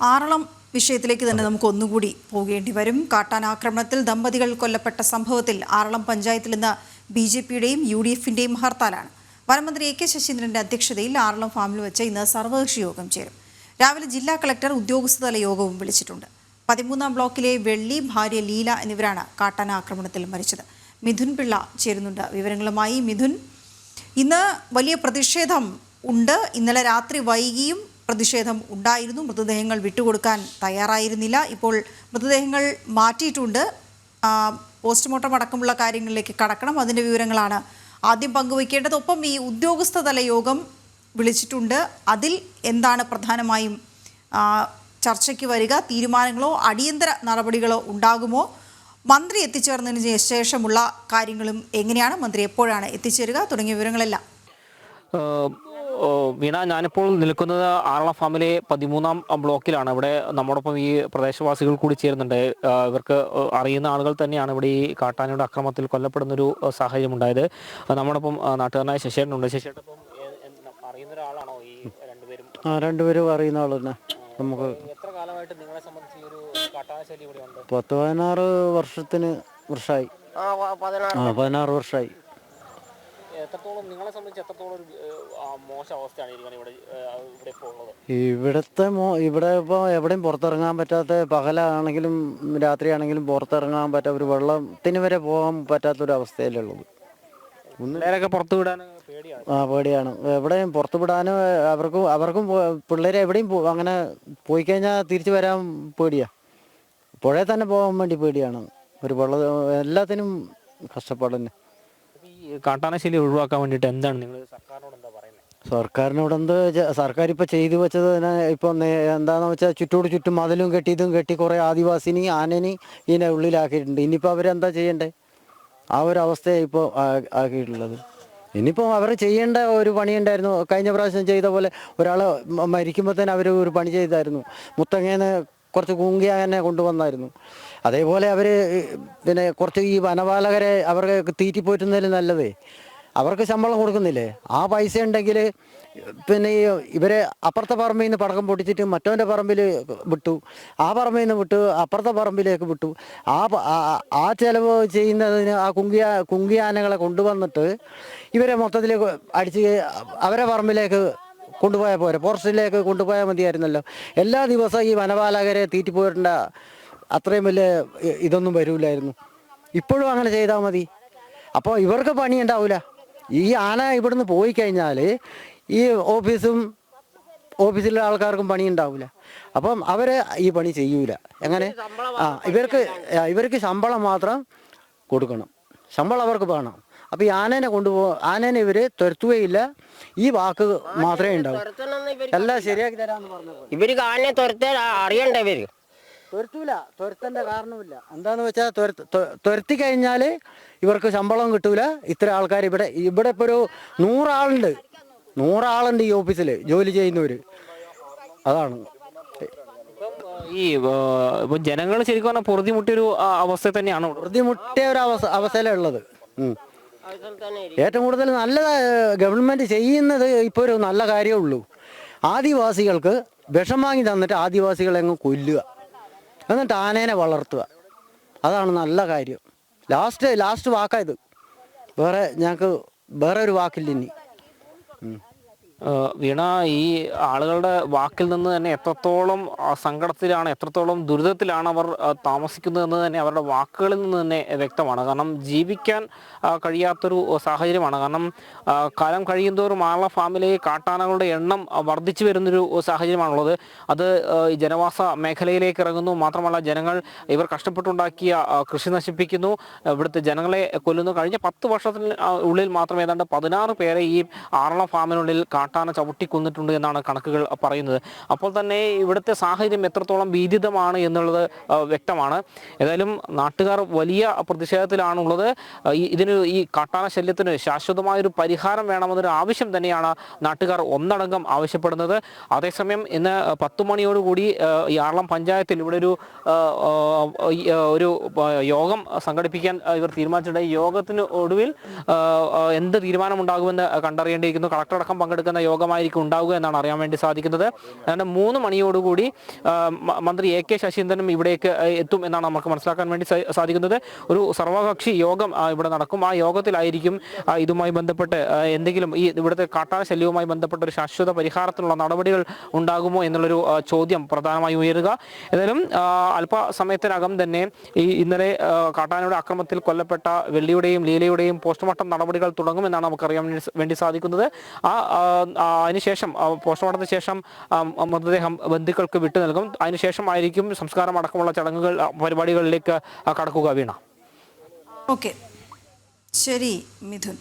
ആറളം വിഷയത്തിലേക്ക് തന്നെ നമുക്ക് ഒന്നുകൂടി പോകേണ്ടി വരും. കാട്ടാനാക്രമണത്തിൽ ദമ്പതികൾ കൊല്ലപ്പെട്ട സംഭവത്തിൽ ആറളം പഞ്ചായത്തിൽ നിന്ന് ബി ജെ പിയുടെയും യു ഡി എഫിന്റെയും ഹർത്താലാണ്. വനമന്ത്രി എ കെ ശശീന്ദ്രന്റെ അധ്യക്ഷതയിൽ ആറളം ഫാമിൽ വെച്ച് ഇന്ന് സർവകക്ഷി യോഗം ചേരും. രാവിലെ ജില്ലാ കളക്ടർ ഉദ്യോഗസ്ഥതല യോഗവും വിളിച്ചിട്ടുണ്ട്. പതിമൂന്നാം ബ്ലോക്കിലെ വെള്ളി ഭാര്യ ലീല എന്നിവരാണ് കാട്ടാന ആക്രമണത്തിൽ മരിച്ചത്. മിഥുൻ പിള്ള ചേരുന്നുണ്ട് വിവരങ്ങളുമായി. മിഥുൻ ഇന്ന് വലിയ പ്രതിഷേധം ഉണ്ട്. ഇന്നലെ രാത്രി വൈകിയും പ്രതിഷേധം ഉണ്ടായിരുന്നു. മൃതദേഹങ്ങൾ വിട്ടുകൊടുക്കാൻ തയ്യാറായിരുന്നില്ല. ഇപ്പോൾ മൃതദേഹങ്ങൾ മാറ്റിയിട്ടുണ്ട്. പോസ്റ്റ്മോർട്ടം അടക്കമുള്ള കാര്യങ്ങളിലേക്ക് കടക്കണം. അതിന്റെ വിവരങ്ങളാണ് ആദ്യം പങ്കുവയ്ക്കേണ്ടത്. ഒപ്പം ഈ ഉദ്യോഗസ്ഥതല യോഗം വിളിച്ചിട്ടുണ്ട്. അതിൽ എന്താണ് പ്രധാനമായും ചർച്ചയ്ക്ക് വരിക? തീരുമാനങ്ങളോ അടിയന്തര നടപടികളോ ഉണ്ടാകുമോ? മന്ത്രി എത്തിച്ചേർന്നതിന് ശേഷമുള്ള കാര്യങ്ങളും എങ്ങനെയാണ്? മന്ത്രി എപ്പോഴാണ് എത്തിച്ചേരുക? തുടങ്ങിയ വിവരങ്ങളെല്ലാം. വീണ ഞാനിപ്പോൾ നിൽക്കുന്നത് ആറള ഫാമിലെ പതിമൂന്നാം ബ്ലോക്കിലാണ്. ഇവിടെ നമ്മോടൊപ്പം ഈ പ്രദേശവാസികൾ കൂടി ചേരുന്നുണ്ട്. ഇവർക്ക് അറിയുന്ന ആളുകൾ തന്നെയാണ് ഇവിടെ ഈ കാട്ടാനയുടെ അക്രമത്തിൽ കൊല്ലപ്പെടുന്ന ഒരു സാഹചര്യം ഉണ്ടായത് നമ്മോടൊപ്പം നാട്ടുകാരനായ ശശിയേട്ടനുണ്ട്. ഏ- എന്ത് അറിയുന്ന ഒരാളാണോ ഈ രണ്ടുപേരും? ആ രണ്ടുപേരും അറിയുന്ന ആൾ തന്നെ. നമുക്ക് എത്ര കാലമായിട്ട് നിങ്ങളെ സംബന്ധിച്ച് ഈ ഒരു കാട്ടാന ഇവിടെ ഉണ്ട്? പത്ത് പതിനാറ് വർഷത്തിന് വർഷമായി ആ പതിനാറ് വർഷമായി എത്രത്തോളം നിങ്ങളെ സംബന്ധിച്ച് എത്രത്തോളം ഒരു മോശം അവസ്ഥയാണ് ഇവിടെ ഇവിടെ ഇപ്പോൾ ഉള്ളത്? ഇവിടുത്തെ മോ ഇവിടെ ഇപ്പോൾ എവിടെയും പുറത്തിറങ്ങാൻ പറ്റാത്ത പകലാണെങ്കിലും രാത്രിയാണെങ്കിലും പുറത്തിറങ്ങാൻ പറ്റാത്ത ഒരു വെള്ളത്തിന് വരെ പോകാൻ പറ്റാത്തൊരു അവസ്ഥയല്ലേ ഉള്ളത്. ഒന്ന് പിള്ളേരൊക്കെ പുറത്തു വിടാൻ ആ പേടിയാണ്. എവിടെയും പുറത്തു വിടാനും അവർക്കും അവർക്കും പിള്ളേരെ എവിടെയും അങ്ങനെ പോയി കഴിഞ്ഞാൽ തിരിച്ചു വരാൻ പേടിയാ. പുഴയിൽ തന്നെ പോകാൻ വേണ്ടി പേടിയാണ്. ഒരു വെള്ളം എല്ലാത്തിനും കഷ്ടപ്പാട് തന്നെ. അപ്പൊ ഈ കാട്ടാനശൈലി ഒഴിവാക്കാൻ വേണ്ടിയിട്ട് എന്താണ് നിങ്ങൾ സർക്കാരിനോട് എന്താ പറയുന്നത് സർക്കാരിനോട് എന്ത് സർക്കാർ ഇപ്പൊ ചെയ്തു വെച്ചത് ഇപ്പൊ നേ- എന്താന്ന് വെച്ചാൽ ചുറ്റോട് ചുറ്റും മതിലും കെട്ടി ഇതും കെട്ടി കുറെ ആദിവാസിനി ആനനി ഇതിനെ ഉള്ളിലാക്കിയിട്ടുണ്ട്. ഇനിയിപ്പോ അവരെന്താ ചെയ്യണ്ടേ? ആ ഒരു അവസ്ഥയാണ് ഇപ്പോൾ ആക്കിയിട്ടുള്ളത്. ഇനിയിപ്പോൾ അവർ ചെയ്യേണ്ട ഒരു പണി ഉണ്ടായിരുന്നു കഴിഞ്ഞ പ്രാവശ്യം ചെയ്ത പോലെ ഒരാൾ മരിക്കുമ്പോൾ തന്നെ അവർ ഒരു പണി ചെയ്തായിരുന്നു. മുത്തങ്ങേന്ന് കുറച്ച് കൂങ്കി തന്നെ കൊണ്ടുവന്നായിരുന്നു. അതേപോലെ അവർ പിന്നെ കുറച്ച് ഈ വനപാലകരെ അവർക്ക് തീറ്റിപ്പോറ്റുന്നതിൽ നല്ലത്. അവർക്ക് ശമ്പളം കൊടുക്കുന്നില്ലേ? ആ പൈസ ഉണ്ടെങ്കിൽ പിന്നെ ഈ ഇവരെ അപ്പുറത്തെ പറമ്പിൽ നിന്ന് പടക്കം പൊട്ടിച്ചിട്ട് മറ്റവന്റെ പറമ്പിൽ വിട്ടു. ആ പറമ്പിൽ നിന്ന് വിട്ടു അപ്പുറത്തെ പറമ്പിലേക്ക് വിട്ടു. ആ ആ- ചിലവ് ചെയ്യുന്നതിന് ആ കുങ്കിയ കുങ്കിയാനകളെ കൊണ്ടുവന്നിട്ട് ഇവരെ മൊത്തത്തിൽ അടിച്ച് അവരെ പറമ്പിലേക്ക് കൊണ്ടുപോയാൽ പോരെ. ഫോറസ്റ്റിലേക്ക് കൊണ്ടുപോയാൽ മതിയായിരുന്നല്ലോ. എല്ലാ ദിവസവും ഈ വനപാലകരെ തീറ്റിപ്പോരേണ്ട അത്രയും വലിയ ഇതൊന്നും വരൂലായിരുന്നു. ഇപ്പോഴും അങ്ങനെ ചെയ്താൽ മതി. അപ്പോൾ ഇവർക്ക് പണി ഉണ്ടാവില്ല ഈ ആന ഇവിടുന്ന് പോയി കഴിഞ്ഞാൽ ഈ ഓഫീസും ഓഫീസിലെ ആൾക്കാർക്കും പണി ഉണ്ടാവില്ല അപ്പം അവർ ഈ പണി ചെയ്യൂല. എങ്ങനെ? ആ ഇവർക്ക് ഇവർക്ക് ശമ്പളം മാത്രം കൊടുക്കണം. ശമ്പളം അവർക്ക് വേണം. അപ്പോൾ ഈ ആനേനെ കൊണ്ടുപോ ആനേനെ ഇവർ തുരത്തുകയില്ല. ഈ വാക്ക് മാത്രമേ ഉണ്ടാവൂ. എല്ലാം ശരിയാക്കി തരാമെന്ന് പറഞ്ഞു ഇവർക്ക് ആനയെ തുരത്താൻ അറിയണ്ട ഇവർ? തുരത്തൂല തുരത്തേണ്ട കാരണമില്ല എന്താന്ന് വെച്ചാൽ തുരത്തി കഴിഞ്ഞാൽ ഇവർക്ക് ശമ്പളം കിട്ടൂല. ഇത്ര ആൾക്കാർ ഇവിടെ ഇവിടെ ഇപ്പോൾ ഒരു നൂറാളുണ്ട്. നൂറാളുണ്ട് ഈ ഓഫീസിൽ ജോലി ചെയ്യുന്നവര്. അതാണ്. ഈ ഇപ്പൊ ജനങ്ങൾ ശരിക്കും പറഞ്ഞാൽ പൊറുതിമുട്ടിയൊരു ഒരു അവസ്ഥ തന്നെയാണ്. പൊറുതിമുട്ടിയ ഒരു അവസ്ഥ അവസ്ഥയിലാണ് ഉള്ളത്. ഏറ്റവും കൂടുതൽ നല്ല ഗവൺമെന്റ് ചെയ്യുന്നത് ഇപ്പോൾ ഒരു നല്ല കാര്യമേ ഉള്ളൂ. ആദിവാസികൾക്ക് വിഷം വാങ്ങി തന്നിട്ട് ആദിവാസികളെ അങ്ങ് കൊല്ലുക. എന്നിട്ട് ആനേനെ വളർത്തുക. അതാണ് നല്ല കാര്യം. ലാസ്റ്റ് ലാസ്റ്റ് വാക്കായത് വേറെ ഞങ്ങൾക്ക് വേറെ ഒരു വാക്കില്ല ഇനി. വീണ ഈ ആളുകളുടെ വാക്കിൽ നിന്ന് തന്നെ എത്രത്തോളം സങ്കടത്തിലാണ് എത്രത്തോളം ദുരിതത്തിലാണ് അവർ താമസിക്കുന്നത് എന്ന് തന്നെ അവരുടെ വാക്കുകളിൽ നിന്ന് തന്നെ വ്യക്തമാണ്. കാരണം ജീവിക്കാൻ കഴിയാത്തൊരു സാഹചര്യമാണ്. കാരണം കാലം കഴിയുന്തോറും ആള ഫാമിലി കാട്ടാനകളുടെ എണ്ണം വർദ്ധിച്ചു വരുന്നൊരു സാഹചര്യമാണുള്ളത്. അത് ജനവാസ മേഖലയിലേക്ക് ഇറങ്ങുന്നു. മാത്രമല്ല ജനങ്ങൾ ഇവർ കഷ്ടപ്പെട്ടുണ്ടാക്കിയ കൃഷി നശിപ്പിക്കുന്നു. ഇവിടുത്തെ ജനങ്ങളെ കൊല്ലുന്നു. കഴിഞ്ഞ പത്ത് വർഷത്തിന് ഉള്ളിൽ മാത്രം ഏതാണ്ട് പതിനാറ് പേരെ ഈ ആറളം ഫാമിനുള്ളിൽ കാട്ടാന ചവിട്ടി കൊന്നിട്ടുണ്ട് എന്നാണ് കണക്കുകൾ പറയുന്നത്. അപ്പോൾ തന്നെ ഇവിടുത്തെ സാഹചര്യം എത്രത്തോളം ഭീതിതമാണ് എന്നുള്ളത് വ്യക്തമാണ്. ഏതായാലും നാട്ടുകാർ വലിയ പ്രതിഷേധത്തിലാണുള്ളത്. ഇതിന് ഈ കാട്ടാന ശല്യത്തിന് ശാശ്വതമായൊരു പരിഹാരം വേണമെന്നൊരു ആവശ്യം തന്നെയാണ് നാട്ടുകാർ ഒന്നടങ്കം ആവശ്യപ്പെടുന്നത്. അതേസമയം ഇന്ന് പത്തു മണിയോടുകൂടി ഈ ആറളം പഞ്ചായത്തിൽ ഇവിടെ ഒരു ഒരു യോഗം സംഘടിപ്പിക്കാൻ ഇവർ തീരുമാനിച്ചിട്ടുണ്ട്. യോഗത്തിന് ഒടുവിൽ എന്ത് തീരുമാനമുണ്ടാകുമെന്ന് കണ്ടറിയേണ്ടിയിരിക്കുന്നു. കളക്ടർ അടക്കം പങ്കെടുക്കുന്ന ചേരുന്ന യോഗമായിരിക്കും ഉണ്ടാവുക എന്നാണ് അറിയാൻ വേണ്ടി സാധിക്കുന്നത്. അങ്ങനെ മൂന്ന് മണിയോടുകൂടി മന്ത്രി എ കെ ശശീന്ദ്രനും ഇവിടേക്ക് എത്തും എന്നാണ് നമുക്ക് മനസ്സിലാക്കാൻ വേണ്ടി സാധിക്കുന്നത്. ഒരു സർവകക്ഷി യോഗം ഇവിടെ നടക്കും. ആ യോഗത്തിലായിരിക്കും ഇതുമായി ബന്ധപ്പെട്ട് എന്തെങ്കിലും ഈ ഇവിടുത്തെ കാട്ടാന ശല്യവുമായി ബന്ധപ്പെട്ട ഒരു ശാശ്വത പരിഹാരത്തിനുള്ള നടപടികൾ ഉണ്ടാകുമോ എന്നുള്ളൊരു ചോദ്യം പ്രധാനമായി ഉയരുക. ഏതായാലും അല്പസമയത്തിനകം തന്നെ ഈ ഇന്നലെ കാട്ടാനയുടെ അക്രമത്തിൽ കൊല്ലപ്പെട്ട വെള്ളിയുടെയും ലീലയുടെയും പോസ്റ്റ്മോർട്ടം നടപടികൾ തുടങ്ങുമെന്നാണ് നമുക്കറിയാൻ വേണ്ടി- സാധിക്കുന്നത്. ആ, അതിനുശേഷം പോസ്റ്റ്മോർട്ടത്തിന് ശേഷം മൃതദേഹം ബന്ധുക്കൾക്ക് വിട്ടു നൽകും. അതിനുശേഷം ആയിരിക്കും സംസ്കാരം അടക്കമുള്ള ചടങ്ങുകൾ പരിപാടികളിലേക്ക് കടക്കുക വീണ. ഓക്കെ. ശരി മിഥുൻ.